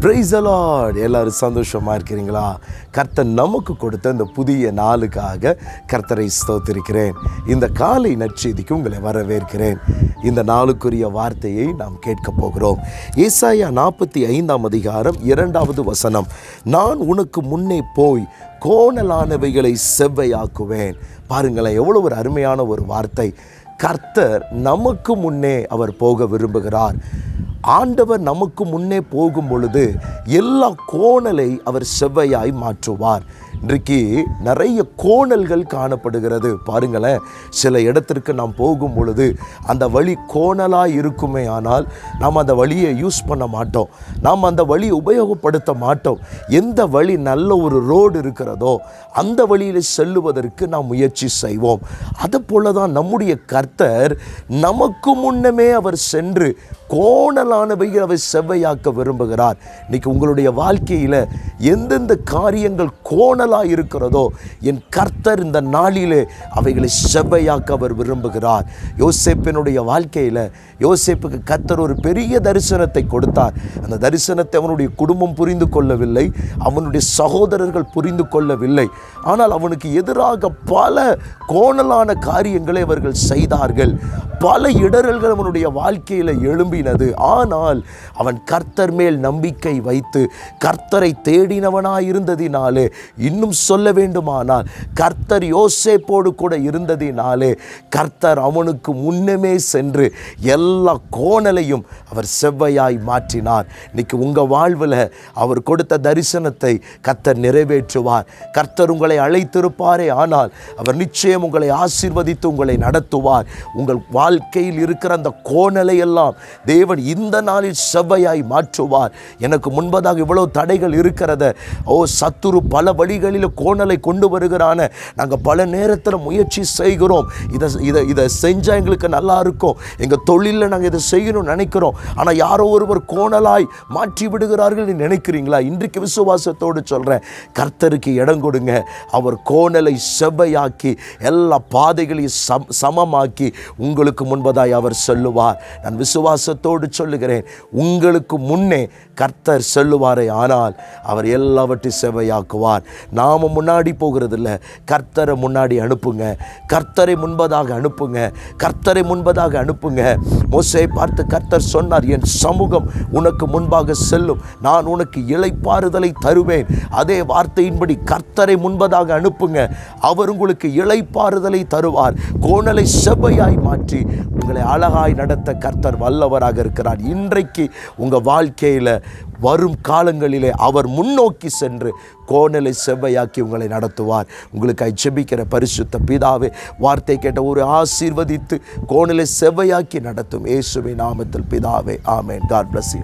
Price allot எல்லாரும் சந்தோஷமாக இருக்கிறீங்களா? கர்த்தர் நமக்கு கொடுத்த இந்த புதிய நாளுக்காக கர்த்தரை ஸ்தோத்திருக்கிறேன். இந்த காலை நற்செய்திக்கு உங்களை வரவேற்கிறேன். இந்த நாளுக்குரிய வார்த்தையை நாம் கேட்கப் போகிறோம். ஏசாயா நாற்பத்தி ஐந்தாம் அதிகாரம் இரண்டாவது வசனம். நான் உனக்கு முன்னே போய் கோணலானவைகளை செவ்வையாக்குவேன். பாருங்களேன் எவ்வளோ ஒரு அருமையான ஒரு வார்த்தை. கர்த்தர் நமக்கு முன்னே அவர் போக விரும்புகிறார். ஆண்டவர் நமக்கு முன்னே போகும் பொழுது எல்லா கோணலை அவர் செவ்வையாய் மாற்றுவார். இன்றைக்கு நிறைய கோணல்கள் காணப்படுகிறது. பாருங்களேன் சில இடத்திற்கு நாம் போகும் பொழுது அந்த வழி கோணலாக இருக்குமே ஆனால் நாம் அந்த வழியை யூஸ் பண்ண மாட்டோம். நாம் அந்த வழியை உபயோகப்படுத்த மாட்டோம். எந்த வழி நல்ல ஒரு ரோடு இருக்கிறதோ அந்த வழியில் செல்லுவதற்கு நாம் முயற்சி செய்வோம். அதை போல தான் நம்முடைய கர்த்தர் நமக்கு முன்னமே அவர் சென்று கோணலானவைகள் அவர் செவ்வையாக்க விரும்புகிறார். இன்றைக்கி உங்களுடைய வாழ்க்கையில் எந்தெந்த காரியங்கள் கடலாக இருக்கிறதோ என் கர்த்தர் இந்த நாளிலே அவைகளை செவ்வையாக்க அவர் விரும்புகிறார். யோசேப்பினுடைய வாழ்க்கையில் யோசேப்புக்கு கர்த்தர் ஒரு பெரிய தரிசனத்தை கொடுத்தார். அந்த தரிசனத்தை அவனுடைய குடும்பம் புரிந்து கொள்ளவில்லை அவனுடைய சகோதரர்கள் புரிந்து கொள்ளவில்லை. ஆனால் அவனுக்கு எதிராக பல கோணலான காரியங்களை அவர்கள் செய்தார்கள். பல இடரல்கள் அவனுடைய வாழ்க்கையில் எழும்பினது. ஆனால் அவன் கர்த்தர் மேல் நம்பிக்கை வைத்து கர்த்தரை தேடினவனாயிருந்ததினாலே இன்னும் சொல்ல வேண்டுமானால் கர்த்தர் யோசேப்போடு கூட இருந்ததினாலே கர்த்தர் அவனுக்கு முன்னமே சென்று எல்லா கோணலையும் அவர் செவ்வையாய் மாற்றினார். இன்னைக்கு உங்கள் வாழ்வில் அவர் கொடுத்த தரிசனத்தை கர்த்தர் நிறைவேற்றுவார். கர்த்தர் உங்களை அழைத்திருப்பாரே ஆனால் அவர் நிச்சயம் உங்களை ஆசீர்வதித்து உங்களை நடத்துவார். உங்கள் வாழ்க்கையில் இருக்கிற அந்த கோணலை எல்லாம் தேவன் இந்த நாளில் செவ்வையாய் மாற்றுவார். எனக்கு முன்பதாக இவ்வளவு தடைகள் இருக்கிறத ஓ சத்துரு பல வழிகள் வழிகளில் கோணலை கொண்டு வருகிறான. நாங்கள் பல நேரத்தில் முயற்சி செய்கிறோம். இதை இதை இதை செஞ்சால் எங்களுக்கு நல்லா இருக்கும். எங்கள் தொழிலில் நாங்கள் இதை செய்யணும்னு நினைக்கிறோம். ஆனால் யாரோ ஒருவர் கோணலாய் மாற்றி விடுகிறார்கள் நினைக்கிறீங்களா? இன்றைக்கு விசுவாசத்தோடு சொல்கிறேன் கர்த்தருக்கு இடம் கொடுங்க. அவர் கோணலை செவ்வையாக்கி எல்லா பாதைகளையும் சம் சமமாக்கி உங்களுக்கு முன்பதாய் அவர் சொல்லுவார். நான் விசுவாசத்தோடு சொல்லுகிறேன். உங்களுக்கு முன்னே கர்த்தர் சொல்லுவாரே ஆனால் அவர் எல்லாவற்றையும் செவ்வையாக்குவார். நாம் முன்னாடி போகிறதில்ல. கர்த்தரை முன்னாடி அனுப்புங்க. கர்த்தரை முன்பதாக அனுப்புங்க. கர்த்தரை முன்பதாக அனுப்புங்க. மோசையை பார்த்து கர்த்தர் சொன்னார் என் சமூகம் உனக்கு முன்பாக செல்லும். நான் உனக்கு இலைப்பாறுதலை தருவேன். அதே வார்த்தையின்படி கர்த்தரை முன்பதாக அனுப்புங்க. அவர் உங்களுக்கு இலைப்பாறுதலை தருவார். கோணலை செவ்வையாய் மாற்றி உங்களை அழகாய் நடத்த கர்த்தர் வல்லவராக இருக்கிறார். இன்றைக்கு உங்கள் வாழ்க்கையில் வரும் காலங்களிலே அவர் முன்னோக்கி சென்று கோணலை செவ்வையாக்கி உங்களை நடத்துவார். உங்களுக்கு ஜெபிக்கிற பரிசுத்த பிதாவே வார்த்தை கேட்ட ஒரு ஆசீர்வதித்து கோணலை செவ்வையாக்கி நடத்தும் இயேசுவை நாமத்தில் பிதாவே ஆமேன். God plus